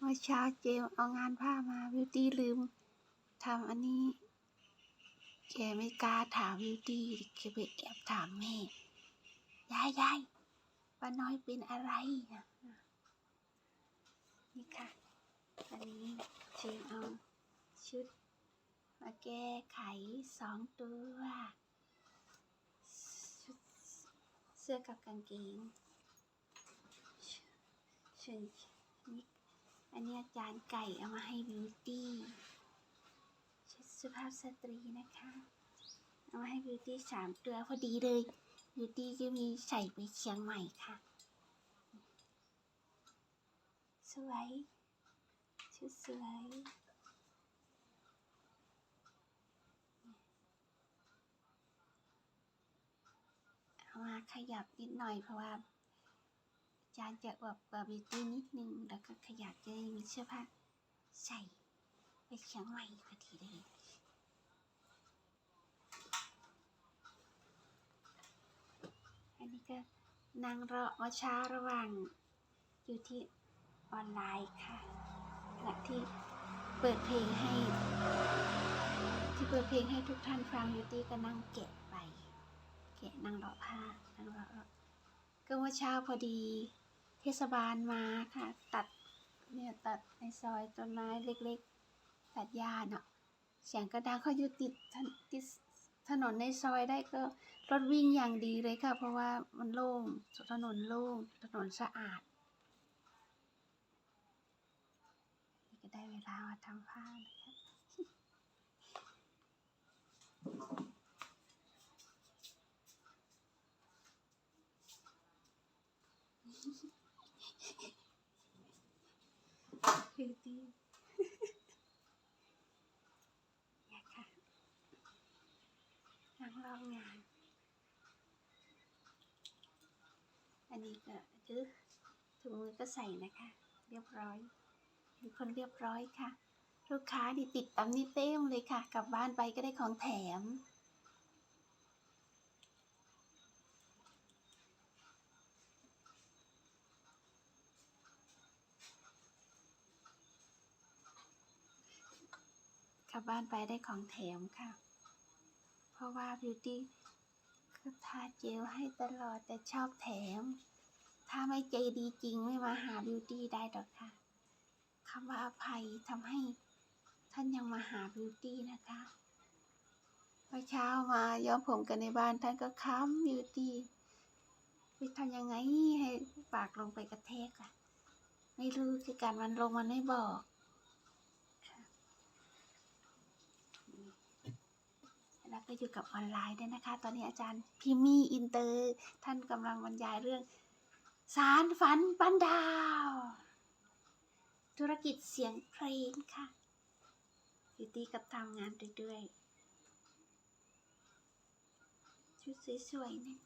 เมื่อเช้าเจมเอางานผ้ามาบิวตี้ลืมทำอันนี้ แกไม่กล้าถามบิวตี้แกไปแอบถามแม่ยายยายป้าน้อยเป็นอะไรนะนี่ค่ะ อันนี้เจมเอาชุด มาแก้ไขสองตัว ชุดเสื้อกับกางเกงชุดนี่ อันนี้อาจารย์ไก่เอามาให้บิวตี้ชุดสุภาพสตรีนะคะ เอามาให้บิวตี้สามตัวพอดีเลยบิวตี้ก็มีใส่ไปเชียงใหม่ค่ะ สวยชุดสวยเอามาขยับนิดหน่อยเพราะว่า จารย์จะอวบบาร์บีตี้นิดนึง แล้วก็ขยับจะได้มีเสื้อผ้าใส่ไปเชียงใหม่พอดีเลยอันนี้ก็นั่งรอมาช้าระหว่างอยู่ที่ออนไลน์ค่ะขณะที่เปิดเพลงให้ ที่เปิดเพลงให้ทุกท่านฟังอยู่ตี้ก็นั่งแกะไป แกะนั่งรอผ้านั่งรอก็เมื่อเช้าพอดี ศบาลมาค่ะ ตัดเนี่ยตัดในซอยต้นไม้เล็กๆ ตัดหญ้าเนาะเสียงกระดังเขาอยู่ติดถนติดถนนในซอยได้ก็รถวิ่งอย่างดีเลยค่ะ เพราะว่ามันโล่งถนนโล่งถนนสะอาดนี่ก็ได้เวลามาทำผ้านะคะคือดีเนี่ยค่ะนั่งร องงานอันนี้ก็คือถุงมือก็ใส่นะคะ เรียบร้อยเป็นคนเรียบร้อยค่ะ ลูกค้านี่ติดตำนี่เต็มเลยค่ะ กลับบ้านไปก็ได้ของแถมกลับบ้านไปได้ของแถมค่ะ เพราะว่าบิวตี้ก็ทาเจลให้ตลอดแต่ชอบแถม ถ้าไม่ใจดีจริงไม่มาหาบิวตี้ได้ดอกค่ะคำว่าอภัยทำให้ท่านยังมาหาบิวตี้นะคะเมื่อเช้ามาย้อมผมกันในบ้านท่านก็ค้ำบิวตี้ไปทำยังไงให้ปากลงไปกระแทกอะไม่รู้คือการมันลงมันไม่บอก แล้วก็อยู่กับออนไลน์ด้วยนะคะ ตอนนี้อาจารย์พิมี่อินเตอร์ ท่านกำลังบรรยายเรื่อง สารฝันปันดาว ธุรกิจเสียงเพลงค่ะอยู่ตีกับทำงานเรื่อยๆชุดสวยๆนะ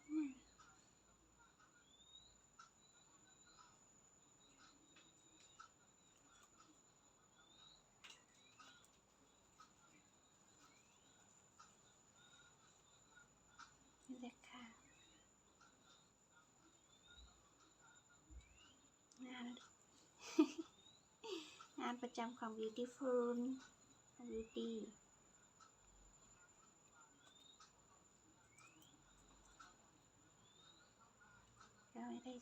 นี่แหละค่ะงานงานประจำของ Beautiful Beauty ก็ไม่ได้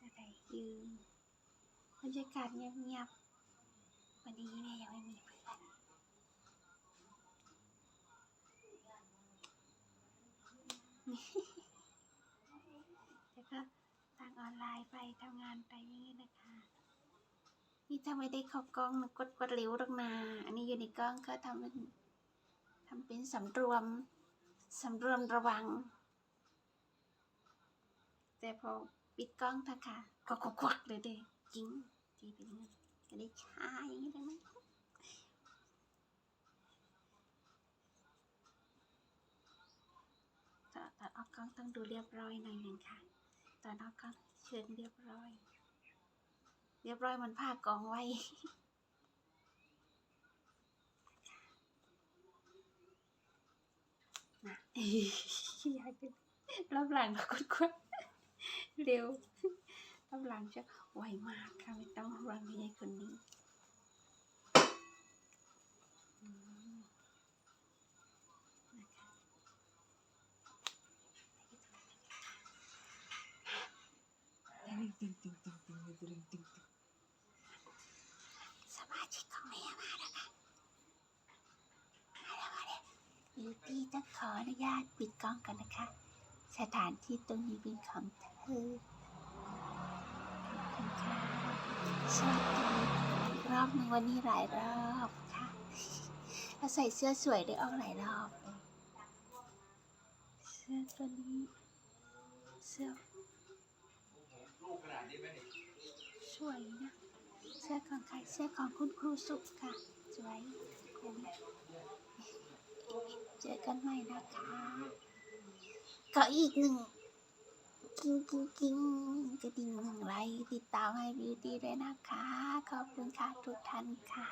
อะไรยืมบรรยากาศเงียบๆวันนี้แม่ยังไม่มีเพื่อน แล้วก็ทางออนไลน์ไปทำงานไปอย่างนี้นะคะ นี่ถ้าไม่ได้เข้ากล้องนกดกดเร็วหรอกนาอันนี้อยู่ในกล้องก็ทำเป็นทำเป็นสำรวมสำรวมระวัง แต่พอปิดกล้องท่าค่ะก็กวักเลยเด้จริงจีเป็นยังไงก็ได้ชาอย่างนี้ได้ไหมตอนตอนออกก ล้องต้องดูเรียบร้อยหน่อยหนึ่งค่ะ ตอนออกกล้องเชิญเรียบร้อย เรียบร้อยมันผ้ากองไว้นะอยากจะรอบหลังเรากดกดเร็วกำลังจะไวมากค่ะไม่ต้องห่วงยายคนนี้อืมนะคะ สมาชิกของแม่มาแล้วค่ะมาแล้วมาแล้วบิวตี้ต้องขออนุญาตปิดกล้องกันนะคะ สถานที่ตรงนี้เป็นของเธอขอบคุณค่ะสวัสดีอีกรอบนึงวันนี้หลายรอบค่ะเราใส่เสื้อสวยได้ออกหลายรอบเลยเสื้อตัวนี้ เสื้อลูกขนาดนี้ไหมเนี่ย สวยนะเสื้อของใครเสื้อของคุณครูสุขค่ะ สวยคนเจอกันใหม่นะคะก็อีกหนึ่งกิ้งกิ้งกิ้งกระดิ่งหนึ่งไลค์ติดตามให้บิวตี้ด้วยนะคะ ขอบคุณค่ะทุกท่านค่ะ